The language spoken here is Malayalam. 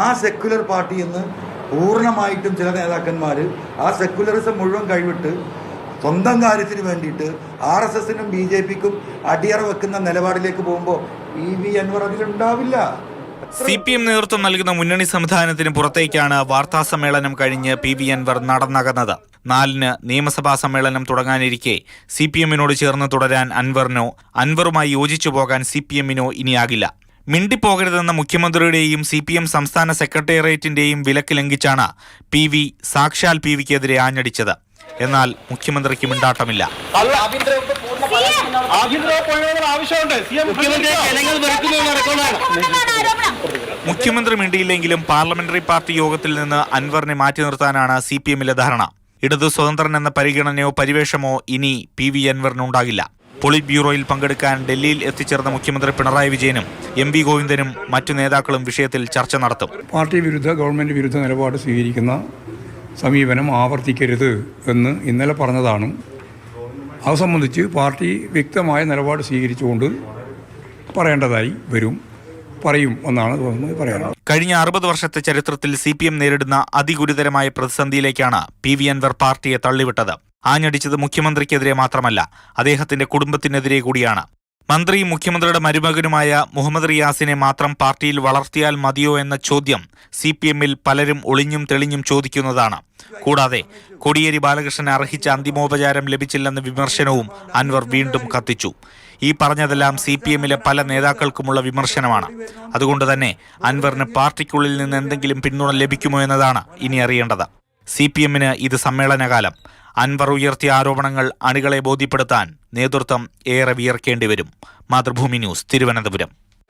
ആ സെക്യുലർ പാർട്ടി എന്ന് പൂർണമായിട്ടും ചില നേതാക്കന്മാർ ആ സെക്യുലറിസം മുഴുവൻ കഴിവിട്ട് സ്വന്തം കാര്യത്തിന് വേണ്ടിയിട്ട് ആർ എസ് എസിനും ബി ജെ പിക്കും അടിയറ വെക്കുന്ന നിലപാടിലേക്ക് പോകുമ്പോൾ ഇ വി അൻവർ അതിലുണ്ടാവില്ല സി പി എം നേതൃത്വം നൽകുന്ന മുന്നണി സംവിധാനത്തിന് പുറത്തേക്കാണ് വാർത്താ സമ്മേളനം കഴിഞ്ഞ് പി വി അൻവർ നടന്നകന്നത്. നാലിന് നിയമസഭാ സമ്മേളനം തുടങ്ങാനിരിക്കെ സി പി എമ്മിനോട് ചേർന്ന് തുടരാൻ അൻവറിനോ അൻവറുമായി യോജിച്ചു പോകാൻ സി പി എമ്മിനോ ഇനിയാകില്ല. മിണ്ടിപ്പോകരുതെന്ന മുഖ്യമന്ത്രിയുടെയും സി പി എം സംസ്ഥാന സെക്രട്ടേറിയറ്റിന്റെയും വിലക്ക് ലംഘിച്ചാണ് പി വി സാക്ഷാൽ പി വിക്കെതിരെ ആഞ്ഞടിച്ചത്. എന്നാൽ മുഖ്യമന്ത്രിക്ക് മിണ്ടാട്ടമില്ല. മുഖ്യമന്ത്രി മിണ്ടിയില്ലെങ്കിലും പാർലമെന്ററി പാർട്ടി യോഗത്തിൽ നിന്ന് അൻവറിനെ മാറ്റി നിർത്താനാണ് സി പി എമ്മിലെ ധാരണ. ഇടതു സ്വതന്ത്രൻ എന്ന പരിഗണനയോ പരിവേഷമോ ഇനി പി വി അൻവറിനുണ്ടാകില്ല. പൊളിറ്റ് ബ്യൂറോയിൽ പങ്കെടുക്കാൻ ഡൽഹിയിൽ എത്തിച്ചേർന്ന മുഖ്യമന്ത്രി പിണറായി വിജയനും എം വി ഗോവിന്ദനും മറ്റു നേതാക്കളും വിഷയത്തിൽ ചർച്ച നടത്തും. പാർട്ടി വിരുദ്ധ ഗവൺമെന്റ് വിരുദ്ധ നിലപാട് സ്വീകരിക്കുന്ന സമീപനം ആവർത്തിക്കരുത് എന്ന് ഇന്നലെ പറഞ്ഞതാണ്. അത് സംബന്ധിച്ച് പാർട്ടി വ്യക്തമായ നിലപാട് സ്വീകരിച്ചുകൊണ്ട് പറയേണ്ടതായി വരും പറയും എന്നാണ് തോന്നുന്നത് പറയാനുള്ളത്. കഴിഞ്ഞ അറുപത് വർഷത്തെ ചരിത്രത്തിൽ സി പി എം നേരിടുന്ന അതിഗുരുതരമായ പ്രതിസന്ധിയിലേക്കാണ് പി വി അൻവർ പാർട്ടിയെ തള്ളിവിട്ടത്. ആഞ്ഞടിച്ചത് മുഖ്യമന്ത്രിക്കെതിരെ മാത്രമല്ല അദ്ദേഹത്തിന്റെ കുടുംബത്തിനെതിരെ കൂടിയാണ്. മന്ത്രിയും മുഖ്യമന്ത്രിയുടെ മരുമകനുമായ മുഹമ്മദ് റിയാസിനെ മാത്രം പാർട്ടിയിൽ വളർത്തിയാൽ മതിയോ എന്ന ചോദ്യം സി പി എമ്മിൽ പലരും ഒളിഞ്ഞും തെളിഞ്ഞും ചോദിക്കുന്നതാണ്. കൂടാതെ കോടിയേരി ബാലകൃഷ്ണൻ അർഹിച്ച അന്തിമോപചാരം ലഭിച്ചില്ലെന്ന വിമർശനവും അൻവർ വീണ്ടും കത്തിച്ചു. ഈ പറഞ്ഞതെല്ലാം സി പി എമ്മിലെ പല നേതാക്കൾക്കുമുള്ള വിമർശനമാണ്. അതുകൊണ്ട് തന്നെ അൻവറിന് പാർട്ടിക്കുള്ളിൽ നിന്ന് എന്തെങ്കിലും പിന്തുണ ലഭിക്കുമോ എന്നതാണ് ഇനി അറിയേണ്ടത്. സി പി എമ്മിന് ഇത് സമ്മേളനകാലം. അൻവർ ഉയർത്തിയ ആരോപണങ്ങൾ അണികളെ ബോധ്യപ്പെടുത്താൻ നേതൃത്വം ഏറെ വിയർക്കേണ്ടി വരും. മാതൃഭൂമി ന്യൂസ് തിരുവനന്തപുരം.